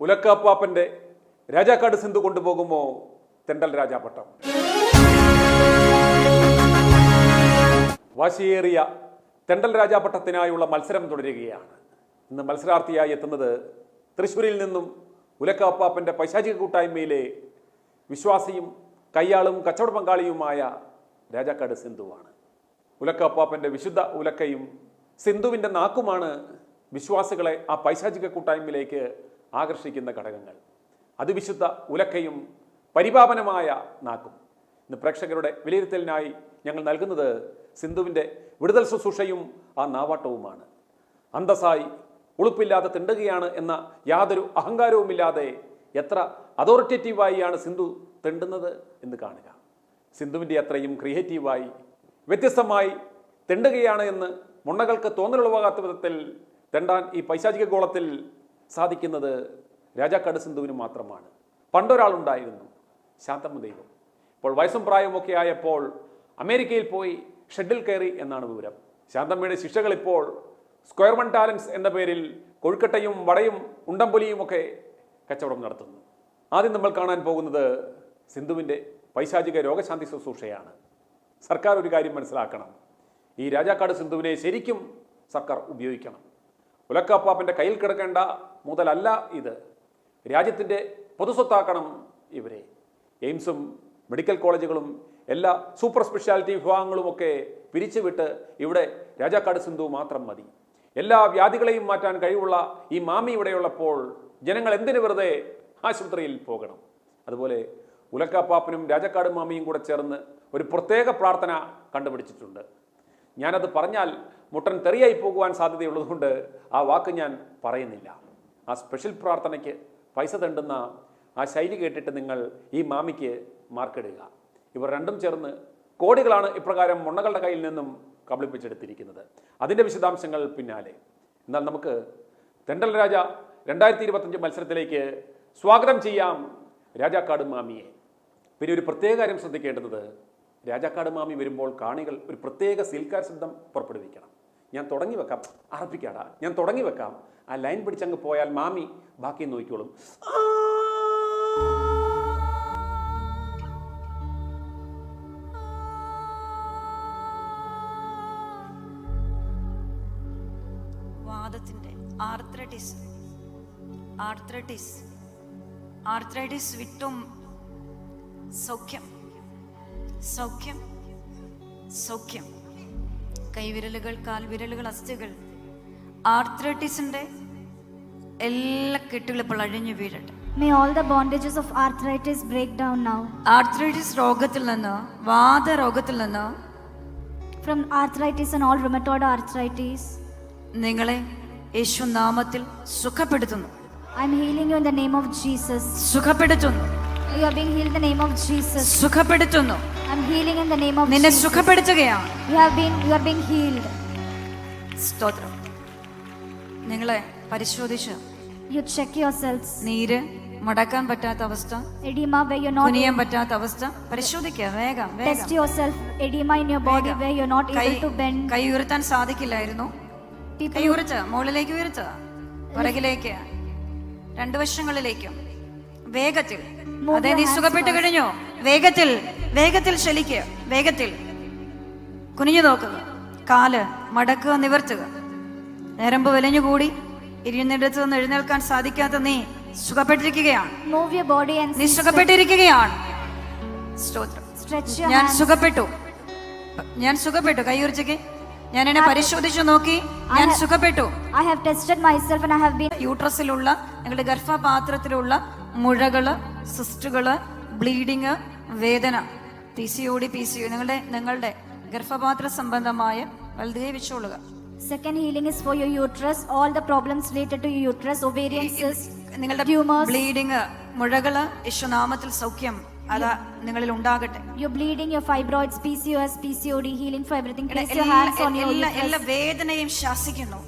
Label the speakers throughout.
Speaker 1: ഉലക്കാപ്പാപ്പന്റെ രാജാക്കാട് സിന്ധു കൊണ്ടുപോകുമോ തെണ്ടൽ രാജാപട്ടം? വാശിയേറിയ തെണ്ടൽ രാജാപട്ടത്തിനായുള്ള മത്സരം തുടരുകയാണ്. ഇന്ന് മത്സരാർത്ഥിയായി എത്തുന്നത് തൃശ്ശൂരിൽ നിന്നും ഉലക്കാപ്പാപ്പന്റെ പൈശാചിക കൂട്ടായ്മയിലെ വിശ്വാസിയും കയ്യാളും കച്ചവട പങ്കാളിയുമായ രാജാക്കാട് സിന്ധുവാണ്. ഉലക്കാപ്പാപ്പന്റെ വിശുദ്ധ ഉലക്കയും സിന്ധുവിന്റെ നാക്കുമാണ് വിശ്വാസികളെ ആ പൈശാചിക കൂട്ടായ്മയിലേക്ക് ആകർഷിക്കുന്ന ഘടകങ്ങൾ. അതിവിശുദ്ധ ഉലക്കയും പരിപാവനമായ നാക്കും. ഇന്ന് പ്രേക്ഷകരുടെ വിലയിരുത്തലിനായി ഞങ്ങൾ നൽകുന്നത് സിന്ധുവിന്റെ വിടുതൽ ശുശ്രൂഷയും ആ നാവാട്ടവുമാണ്. അന്തസ്സായി ഉളുപ്പില്ലാതെ തിണ്ടുകയാണ് എന്ന യാതൊരു അഹങ്കാരവുമില്ലാതെ എത്ര അതോറിറ്റേറ്റീവായിയാണ് സിന്ധു തിണ്ടുന്നത് എന്ന് കാണുക. സിന്ധുവിന്റെ അത്രയും ക്രിയേറ്റീവായി വ്യത്യസ്തമായി തെണ്ടുകയാണ് എന്ന് മുണ്ണകൾക്ക് തോന്നലുളവാകാത്ത വിധത്തിൽ തെണ്ടാൻ ഈ പൈശാചിക ഗോളത്തിൽ സാധിക്കുന്നത് രാജാക്കാട് സിന്ധുവിന് മാത്രമാണ്. പണ്ടൊരാളുണ്ടായിരുന്നു ശാന്തമ്മ ദൈവം. ഇപ്പോൾ വയസ്സും പ്രായവുമൊക്കെ ആയപ്പോൾ അമേരിക്കയിൽ പോയി ഷെഡിൽ കയറി എന്നാണ് വിവരം. ശാന്തമ്മയുടെ ശിക്ഷകൾ ഇപ്പോൾ സ്ക്വയർ വൺ ടാലൻസ് എന്ന പേരിൽ കൊഴുക്കട്ടയും വടയും ഉണ്ടംപൊലിയും ഒക്കെ കച്ചവടം നടത്തുന്നു. ആദ്യം നമ്മൾ കാണാൻ പോകുന്നത് സിന്ധുവിന്റെ പൈശാചിക രോഗശാന്തി ശുശ്രൂഷയാണ്. സർക്കാർ ഒരു കാര്യം മനസ്സിലാക്കണം. ഈ രാജാക്കാട് സിന്ധുവിനെ ശരിക്കും സർക്കാർ ഉപയോഗിക്കണം. ഉലക്കാപ്പാപ്പന്റെ കയ്യിൽ കിടക്കേണ്ട മുതലല്ല ഇത്. രാജ്യത്തിന്റെ പൊതുസ്വത്താക്കണം ഇവരെ. എയിംസും മെഡിക്കൽ കോളേജുകളും എല്ലാ സൂപ്പർ സ്പെഷ്യാലിറ്റി വിഭാഗങ്ങളുമൊക്കെ പിരിച്ചുവിട്ട് ഇവിടെ രാജാക്കാട് സിന്ധു മാത്രം മതി. എല്ലാ വ്യാധികളെയും മാറ്റാൻ കഴിവുള്ള ഈ മാമി ഇവിടെയുള്ളപ്പോൾ ജനങ്ങൾ എന്തിനു വെറുതെ ആശുപത്രിയിൽ പോകണം? അതുപോലെ ഉലക്കാപ്പാപ്പനും രാജക്കാട് മാമിയും കൂടെ ചേർന്ന് ഒരു പ്രത്യേക പ്രാർത്ഥന കണ്ടുപിടിച്ചിട്ടുണ്ട്. ഞാനത് പറഞ്ഞാൽ മുട്ടൻ തെറിയായി പോകുവാൻ സാധ്യതയുള്ളതുകൊണ്ട് ആ വാക്ക് ഞാൻ പറയുന്നില്ല. ആ സ്പെഷ്യൽ പ്രാർത്ഥനയ്ക്ക് പൈസ തണ്ടുന്ന ആ ശൈലി കേട്ടിട്ട് നിങ്ങൾ ഈ മാമിക്ക് മാർക്കിടുക ഇവർ രണ്ടും ചേർന്ന് കോടികളാണ് ഇപ്രകാരം മുണ്ണകളുടെ കയ്യിൽ നിന്നും കബളിപ്പിച്ചെടുത്തിരിക്കുന്നത്. അതിന്റെ വിശദാംശങ്ങൾ പിന്നാലെ. എന്നാൽ നമുക്ക് തെണ്ടൽ രാജ രണ്ടായിരത്തി ഇരുപത്തഞ്ച് മത്സരത്തിലേക്ക് സ്വാഗതം ചെയ്യാം രാജാക്കാട് മാമിയെ. പിന്നെ ഒരു പ്രത്യേക കാര്യം ശ്രദ്ധിക്കേണ്ടത് രാജാക്കാട് മാമി വരുമ്പോൾ കാണികൾ ഒരു പ്രത്യേക സീൽക്കാർ ശബ്ദം പുറപ്പെടുവിക്കണം. ഞാൻ തുടങ്ങി വെക്കാം. അറപ്പിക്കാടാ. ഞാൻ തുടങ്ങി വെക്കാം. ആ ലൈൻ പിടിച്ചങ്ങ് പോയാൽ മാമി ബാക്കി നോക്കിക്കോളും.
Speaker 2: വാദത്തിന്റെ ആർത്രൈറ്റിസ് ആർത്രൈറ്റിസ് ആർത്രൈറ്റിസ് വിട്ടും സൗഖ്യം. സൗഖ്യം സൗഖ്യം കൈവിരലുകൾ കാൽവിരലുകൾ അസ്ഥികൾ ആർത്രൈറ്റിസിന്റെ എല്ലാ കെട്ടുകളും ഇപ്പോൾ അഴിഞ്ഞു വീഴട്ടെ
Speaker 3: May all the bondages of arthritis break down now.
Speaker 2: Arthritis rogathil nanna, vaada rogathil nanna.
Speaker 3: From arthritis and all rheumatoid arthritis,
Speaker 2: നിങ്ങളെ യേശു നാമത്തിൽ സുഖപ്പെടുത്തുന്നു
Speaker 3: am healing you in the name of Jesus.
Speaker 2: സുഖപ്പെടുത്തുന്നു
Speaker 3: You are being healed in the name of Jesus.
Speaker 2: സുഖപ്പെടുത്തുന്നു
Speaker 3: I'm healing in the name of
Speaker 2: നിന്നെ
Speaker 3: Jesus.
Speaker 2: സുഖപ്പെടുത്തുകയാണ്
Speaker 3: You have been you are being healed.
Speaker 2: സ്തോത്രം നിങ്ങളെ പരിശോധിച്ച്
Speaker 3: You check yourselves.
Speaker 2: നീര് മടക്കാൻ പറ്റാത്ത അവസ്ഥ
Speaker 3: Edema where you're not
Speaker 2: കുനിയാൻ പറ്റാത്ത അവസ്ഥ പരിശോധിക്കുക വേഗം
Speaker 3: test yourself. Edema in your body where you're not
Speaker 2: കൈ
Speaker 3: able to bend.
Speaker 2: കൈ ഉയർത്താൻ സാധിക്കില്ലായിരുന്നു കൈ
Speaker 3: People
Speaker 2: ഉയർച്ച മുകളിലേക്ക് ഉയർച്ച പുറകിലേക്ക് രണ്ടു വശങ്ങളിലേക്കും വേഗത്തിൽ അതെ നീ സുഖപ്പെട്ട് കഴിഞ്ഞോ വേഗത്തിൽ വേഗത്തിൽ ശലിക്കുക വേഗത്തിൽ. കുനിഞ്ഞു നോക്കുക. കാൽ മടക്കുക നിവർത്തുക. ഞരമ്പ് വലിഞ്ഞുകൂടി ഇരുന്നിടത്ത് നിന്ന് എഴുന്നേൽക്കാൻ സാധിക്കാത്ത നീ സുഖപ്പെട്ടിരിക്കുകയാണ്.
Speaker 3: Body and
Speaker 2: നീ സുഖപ്പെട്ടിരിക്കുകയാണ്. സ്തോത്രം. ഞാൻ സുഖപ്പെട്ടു. ഞാൻ സുഖപ്പെട്ടു. കൈയുറിച്ചേക്ക്. ഞാൻ എന്നെ പരിശോധിച്ചു നോക്കി. ഞാൻ സുഖപ്പെട്ടു.
Speaker 3: I have tested myself and I have been
Speaker 2: യൂട്രസിലുള്ള ഞങ്ങളുടെ ഗർഭപാത്രത്തിലുള്ള മുഴകൾ സിസ്റ്റുകൾ ബ്ലീഡിങ് വേദന P C O D P C നിങ്ങളുടെ നിങ്ങളുടെ ഗർഭപാത്ര സംബന്ധമായ വലുതേ വെച്ചോളുക
Speaker 3: Second healing is for your uterus. All the problems related to your uterus, ovarian cysts,
Speaker 2: നിങ്ങളുടെ. ബ്ലീഡിങ് മുഴകൾ യേശുനാമത്തിൽ സൗഖ്യം അതാ നിങ്ങളിൽ ഉണ്ടാകട്ടെ
Speaker 3: You're bleeding, your fibroids, PCOS, PCOD, healing for everything.
Speaker 2: ഇവിടെ
Speaker 3: Place your
Speaker 2: എല്ലാ
Speaker 3: hands on your
Speaker 2: എല്ലാ എല്ലാ
Speaker 3: uterus.
Speaker 2: വേദനയും ശാസിക്കുന്നു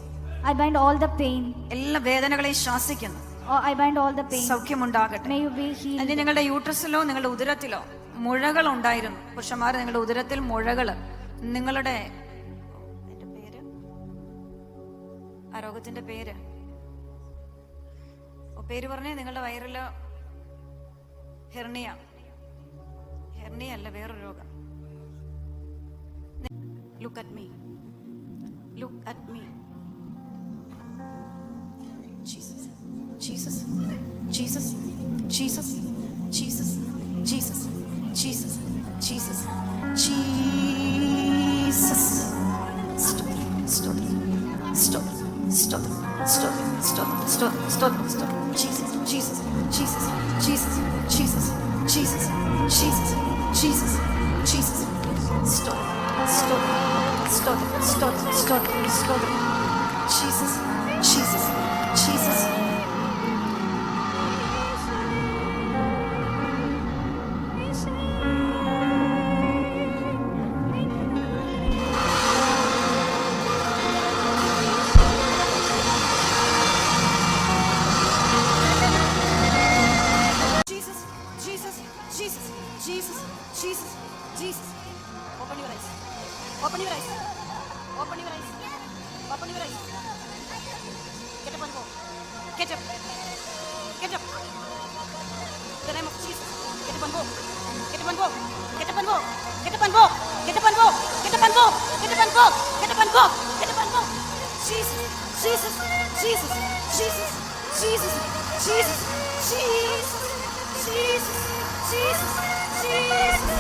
Speaker 3: I bind all the pain.
Speaker 2: എല്ലാ വേദനകളെയും ശാസിക്കുന്നു
Speaker 3: I bind all the pain.
Speaker 2: സൗഖ്യമുണ്ടാകട്ടെ.
Speaker 3: May you be healed.
Speaker 2: നിങ്ങളുടെ യൂട്രസിലോ നിങ്ങളുടെ ഉദരത്തിലോ മുഴകൾ ഉണ്ടായിരുന്നു. പുരുഷന്മാർ നിങ്ങളുടെ ഉദരത്തിൽ മുഴകൾ. നിങ്ങളുടെ എന്റെ പേര്? ആ രോഗത്തിന്റെ പേര്. ഓ പേര് പറഞ്ഞേ നിങ്ങളുടെ വയറിൽ ഹെർണിയ. ഹെർണിയ അല്ല വേറൊരു രോഗം. Look at me look at me Jesus Jesus, Jesus, Jesus, Jesus, Jesus, Jesus, Jesus, Jesus. Stop, stop, stop, stop, stop, stop, stop, stop, stop. Jesus, Jesus, Jesus, Jesus, Jesus, Jesus, Jesus, Jesus, Jesus. Stop, stop, stop, stop, stop, stop. Jesus, Jesus, Jesus. opening rice opening rice opening rice ketchup and go ketchup ketchup the name of cheese ketchup and go ketchup and go ketchup and go ketchup and go ketchup and go ketchup and go ketchup and go ketchup and go ketchup and go jesus jesus jesus jesus jesus jesus jesus jesus jesus jesus